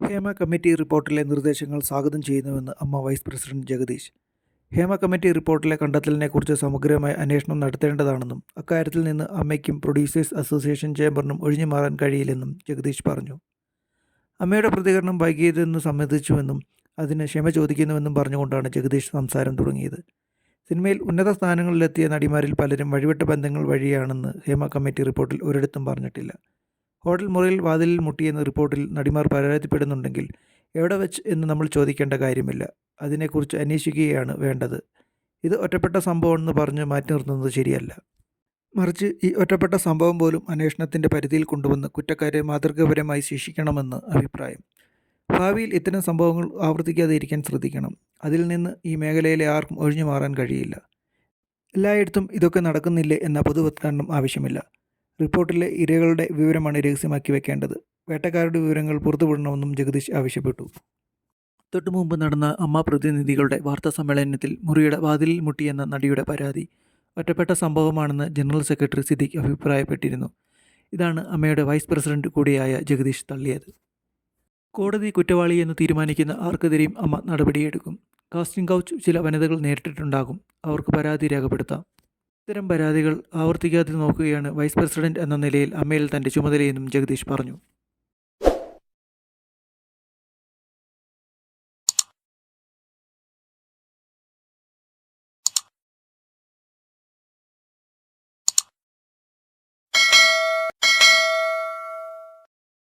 Hema committee റിപ്പോർട്ടിലെ നിർദ്ദേശങ്ങൾ സ്വാഗതം ചെയ്യുന്നുവെന്ന് AMMA vice president Jagadish. Hema committee റിപ്പോർട്ടിലെ കണ്ടെത്തലിനെക്കുറിച്ച് സമഗ്രമായ അന്വേഷണം നടത്തേണ്ടതാണെന്നും അക്കാര്യത്തിൽ നിന്ന് അമ്മയ്ക്കും പ്രൊഡ്യൂസേഴ്സ് അസോസിയേഷൻ ചേംബറിനും ഒഴിഞ്ഞു മാറാൻ കഴിയില്ലെന്നും ജഗദീഷ് പറഞ്ഞു. അമ്മയുടെ പ്രതികരണം വൈകിയതെന്ന് സമ്മതിച്ചുവെന്നും അതിന് ക്ഷമ ചോദിക്കുന്നുവെന്നും പറഞ്ഞുകൊണ്ടാണ് ജഗദീഷ് സംസാരം തുടങ്ങിയത്. സിനിമയിൽ ഉന്നത സ്ഥാനങ്ങളിലെത്തിയ നടിമാരിൽ പലരും വഴിവിട്ട ബന്ധങ്ങൾ വഴിയാണെന്ന് ഹേമ കമ്മിറ്റി റിപ്പോർട്ടിൽ ഒരിടത്തും പറഞ്ഞിട്ടില്ല. ഹോട്ടൽ മുറിയിൽ വാതിലിൽ മുട്ടിയെന്ന റിപ്പോർട്ടിൽ നടിമാർ പരാതിപ്പെടുന്നുണ്ടെങ്കിൽ എവിടെ വെച്ച് എന്ന് നമ്മൾ ചോദിക്കേണ്ട കാര്യമില്ല. അതിനെക്കുറിച്ച് അന്വേഷിക്കുകയാണ് വേണ്ടത്. ഇത് ഒറ്റപ്പെട്ട സംഭവമെന്ന് പറഞ്ഞ് മാറ്റി നിർത്തുന്നത് ശരിയല്ല. മറിച്ച് ഈ ഒറ്റപ്പെട്ട സംഭവം പോലും അന്വേഷണത്തിന്റെ പരിധിയിൽ കൊണ്ടുവന്ന് കുറ്റക്കാരെ മാതൃകാപരമായി ശിക്ഷിക്കണമെന്ന് അഭിപ്രായം. ഭാവിയിൽ ഇത്തരം സംഭവങ്ങൾ ആവർത്തിക്കാതെ ഇരിക്കാൻ ശ്രദ്ധിക്കണം. അതിൽ നിന്ന് ഈ മേഖലയിലെ ആർക്കും ഒഴിഞ്ഞു മാറാൻ കഴിയില്ല. എല്ലായിടത്തും ഇതൊക്കെ നടക്കുന്നില്ലേ എന്ന പൊതുവത്കരണം ആവശ്യമില്ല. റിപ്പോർട്ടിലെ ഇരകളുടെ വിവരമാണ് രഹസ്യമാക്കി വെക്കേണ്ടത്. വേട്ടക്കാരുടെ വിവരങ്ങൾ പുറത്തുവിടണമെന്നും ജഗദീഷ് ആവശ്യപ്പെട്ടു. തൊട്ടു മുമ്പ് നടന്ന അമ്മ പ്രതിനിധികളുടെ വാർത്താ സമ്മേളനത്തിൽ മുറിയുടെ വാതിലിൽ മുട്ടിയെന്ന നടിയുടെ പരാതി ഒറ്റപ്പെട്ട സംഭവമാണെന്ന് ജനറൽ സെക്രട്ടറി സിദ്ദിഖ് അഭിപ്രായപ്പെട്ടിരുന്നു. ഇതാണ് അമ്മയുടെ വൈസ് പ്രസിഡന്റ് കൂടിയായ ജഗദീഷ് തള്ളിയത്. കോടതി കുറ്റവാളി എന്ന് തീരുമാനിക്കുന്ന ആർക്കെതിരെയും അമ്മ നടപടിയെടുക്കും. കാസ്റ്റിംഗ് കൗച്ച് ചില വനിതകൾ നേരിട്ടിട്ടുണ്ടാകും. അവർക്ക് പരാതി രേഖപ്പെടുത്താം. ഇത്തരം പരാതികൾ ആവർത്തിക്കാതെ നോക്കുകയാണ് വൈസ് പ്രസിഡന്റ് എന്ന നിലയിൽ അമ്മയിൽ തന്റെ ചുമതലയെന്നും ജഗദീഷ് പറഞ്ഞു